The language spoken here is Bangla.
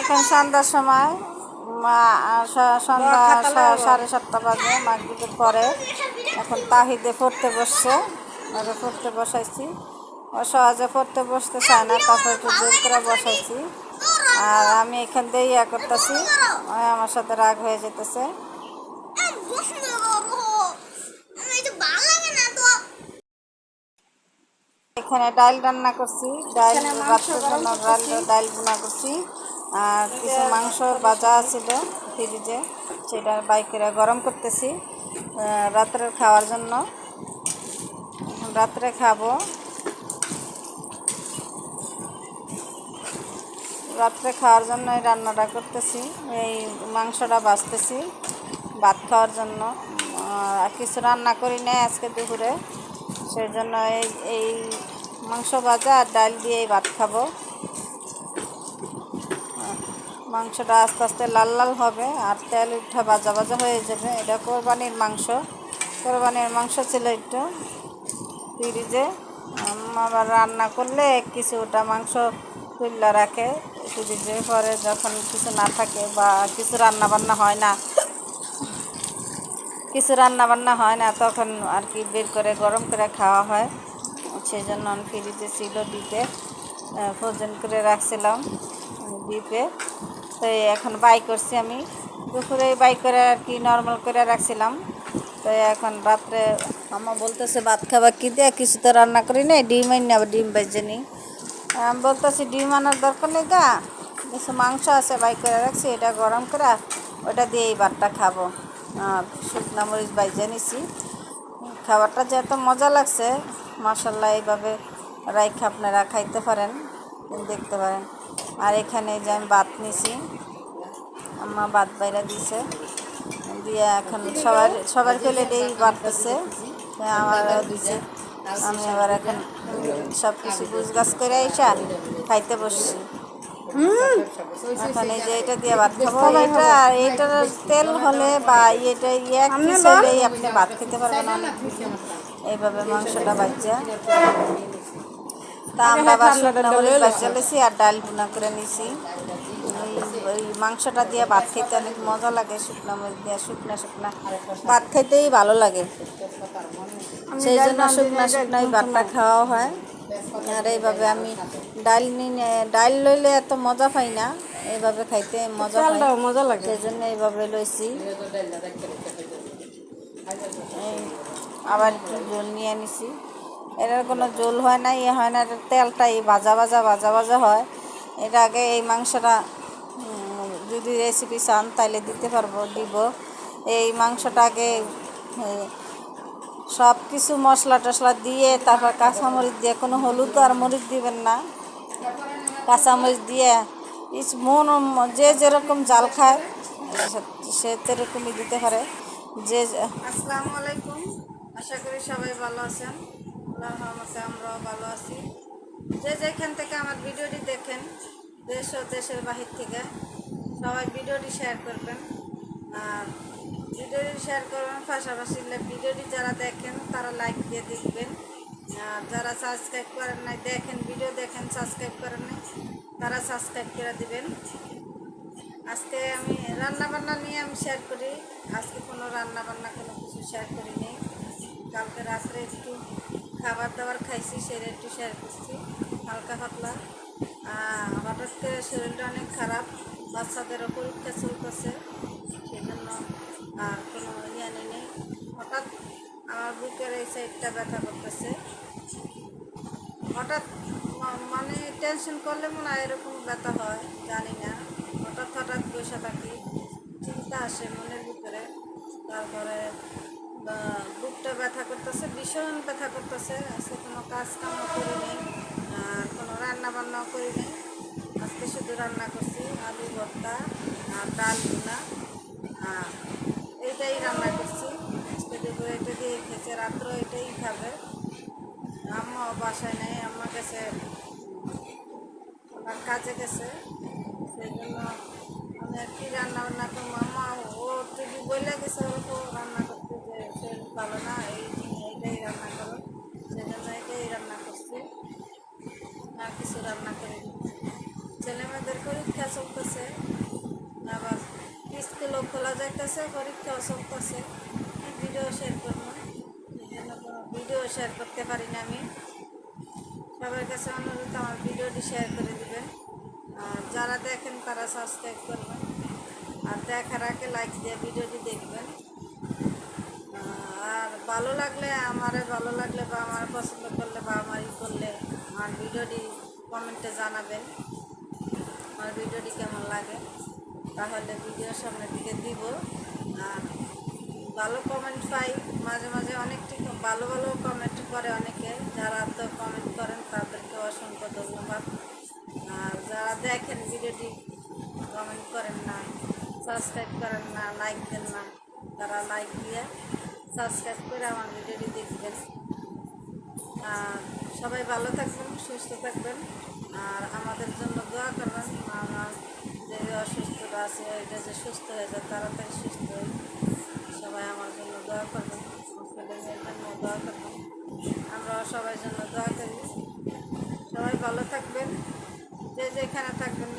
এখন সন্ধ্যার সময়, মা সন্ধ্যা সাড়ে সাতটা বাজে, মাগরিবের পরে। এখন তাহিদে পড়তে বসছে, ওকে পড়তে বসাইছি। ও সহজে পড়তে বসতে চায় না, তারপর একটু জোর করে বসাইছি। আর আমি এখান দিয়ে ইয়া করতেছি আমার সাথে রাগ হয়ে যেতেছে। এখানে ডাল রান্না করছি ডাল রাত্রের জন্য ডাল ডাল রান্না করছি। আর কিছু মাংস বাজা ছিল ফ্রিজে সেটা বাইকেরা গরম করতেছি রাত্রের খাওয়ার জন্য। রাত্রে খাব। রাত্রে খাওয়ার জন্য এই রান্নাটা করতেছি এই মাংসটা বাছতেছি ভাত খাওয়ার জন্য। আর কিছু রান্না করি নাই আজকে দুপুরে সেই জন্য এই এই মাংস ভাজা আর ডাল দিয়ে ভাত খাব। মাংসটা আস্তে আস্তে লাল লাল হবে আর তেল উঠা ভাজা ভাজা হয়ে যাবে। এটা কোরবানির মাংস। কোরবানির মাংস ছিল একটু ফ্রিজে। আবার রান্না করলে কিছু ওটা মাংস তুল্লা রাখে। ফ্রিজে পরে যখন কিছু না থাকে বা কিছু রান্না বান্না হয় না, কিছু রান্না বান্না হয় না, তখন আর কি বের করে গরম করে খাওয়া হয়। সেই জন্য আমি ফ্রিজে ছিল ডিপে ফ্রোজেন করে রাখছিলাম ডিপে। তো এখন বাই করছি আমি। দুপুরে বাই করে আর কি নর্মাল করে রাখছিলাম। তো এখন রাত্রে আমা বলতেছে, ভাত খাবার কি দিয়ে? কিছু তো রান্না করি নাই, ডিম আনি আবার ডিম বেজে নিই। আমি বলতেছি, ডিম আনার দরকার নেই গা। কিছু মাংস আছে বাই করে রাখছি, এটা গরম করে ওটা দিয়ে এই ভাতটা খাব। শুকনা মরিচ বাইজে নিছি। খাবারটা যে এত মজা লাগছে মাসাল্লাহ এইভাবে রাইখা আপনারা খাইতে পারেন দেখতে পারেন। আর এখানে যে আমি ভাত নিছি আম্মা ভাত বাইরা দিছে। দিয়ে এখন সবার সবার প্লেটেই বাড়তেছে। আমার দিছে। আমি আবার এখন সব কিছু গুছ গাছ করে আইসা খাইতে বসছি। এখন এই যে এটা দিয়ে ভাত খাব এটা এটার তেল হলে বা এটা ইয়ে আপনি ভাত খেতে পারবেন। অনেক এইভাবে মাংসটা বাচ্চা তা আমরা আবার শুকনো মরিচ বাচ্চা লেছি আর ডাল ভুনা করে নিছি। ওই মাংসটা দিয়ে ভাত খেতে অনেক মজা লাগে শুকনো মরিচ দিয়ে শুকনা শুকনা। ভাত খেতেই ভালো লাগে। সেই জন্য শুকনা শুকনো এই ভাতটা খাওয়া হয়। আর এইভাবে আমি ডাল নিয়ে ডাল লইলে এত মজা পাই না। এইভাবে খাইতে মজা মজা লাগে। সেই জন্য এইভাবে লইছি। আবার একটু জল নিয়ে নিছি। এটার কোনো জল হয় না ইয়ে হয় না এটার তেলটা এই ভাজা ভাজা ভাজা ভাজা হয়। এটা আগে এই মাংসটা যদি রেসিপি চান তাহলে দিতে পারব, দিব। এই মাংসটাকে সব কিছু মশলা টশলা দিয়ে, তারপর কাঁচামরিচ দিয়ে, কোনো হলুদ আর মরিচ দিবেন না। কাঁচামরিচ দিয়ে, ইস, মন, যে যেরকম জাল খায়, সে সেরকমই দিতে পারে। যে আসসালামু আলাইকুম। আশা করি সবাই ভালো আছেন। আল্লাহর রহমতে আমরাও ভালো আছি। যে যেখান থেকে আমার ভিডিওটি দেখেন, দেশ ও দেশের বাহির থেকে, সবাই ভিডিওটি শেয়ার করবেন। আর ভিডিওটি শেয়ার করবেন পাশাপাশি ভিডিওটি যারা দেখেন, তারা লাইক দিয়ে দেখবেন। আর যারা সাবস্ক্রাইব করেন নাই, দেখেন, ভিডিও দেখেন সাবস্ক্রাইব করেন নাই, তারা সাবস্ক্রাইব করে দিবেন। আজকে আমি রান্না বান্না নিয়ে আমি শেয়ার করি। আজকে কোনো রান্না বান্না কোনো কিছু শেয়ার করি করিনি। কালকে রাত্রে একটু খাবার দাবার খাইছি সেটা একটু শেয়ার করছি হালকা পাতলা। হঠাৎ করে শরীরটা অনেক খারাপ, বাচ্চাদেরও পরীক্ষা চলতেছে সেই জন্য আর কোনো ইয়ে নেই হঠাৎ আমার বুকের এই সাইডটা ব্যথা করতেছে। হঠাৎ মানে টেনশন করলে মনে হয় এরকম ব্যথা হয়, জানি না। হঠাৎ হঠাৎ বসে থাকি, চিন্তা আসে মনের ভিতরে। তারপরে বুকটা ব্যথা করতেছে, ভীষণ ব্যথা করতেছে। আজকে কোনো কাজ কামও করি নেই আর কোনো রান্না বান্নাও করি নেই আজকে শুধু রান্না করছি, আলু ভর্তা আর ডাল ভুনা। আর এইটাই রান্না করছি। আজকে দুপুরে এটা দিয়ে খেয়েছে রাত্রে এটাই খাবে। আম্মাও বাসায় নেই আম্মা গেছে ওনার কাজে গেছে। সেই জন্য আমি আর কি রান্না বান্না করব? আম্মা, ও যদি বলে গেছে ভালো না এই এইটাই রান্না করো। সেই জন্য এটাই রান্না করছি। আর কিছু রান্না করি ছেলে মেয়েদের পরীক্ষা চলতেছে। আবার স্কুলও খোলা যাইতেছে, পরীক্ষাও চলতেছে। ভিডিও শেয়ার করব। এই জন্য কোনো ভিডিও শেয়ার করতে পারি না আমি। সবার কাছে অনুরোধ, আমার ভিডিওটি শেয়ার করে দিবেন। আর যারা দেখেন তারা সাবস্ক্রাইব করবেন। আর দেখার আগে লাইক দিয়ে ভিডিওটি দেখবেন। আর ভালো লাগলে আমারে, ভালো লাগলে বা আমার পছন্দ করলে বা আমার ই করলে আমার ভিডিওটি কমেন্টে জানাবেন। আমার ভিডিওটি কেমন লাগে? তাহলে ভিডিওর সামনের দিকে দিব। আর ভালো কমেন্ট পাই। মাঝে মাঝে অনেকটি ভালো ভালো কমেন্ট করে অনেকে। যারা তো কমেন্ট করেন তাদেরকে অসংখ্য ধন্যবাদ। আর যারা দেখেন ভিডিওটি, কমেন্ট করেন না, সাবস্ক্রাইব করেন না, লাইক দেন না, তারা লাইক দিয়ে সাবস্ক্রাইব করে আমার ভিডিওটি দেখবেন। আর সবাই ভালো থাকবেন, সুস্থ থাকবেন। আর আমাদের জন্য দোয়া করবেন আমার যে অসুস্থতা আছে, এটা যে সুস্থ হয়ে যায়, তাড়াতাড়ি সুস্থ হয়ে সবাই আমার জন্য দোয়া করবেন, আমার ছেলে জন্য দোয়া করবেন। আমরা সবার জন্য দোয়া করি। সবাই ভালো থাকবেন, যে যেখানে থাকবেন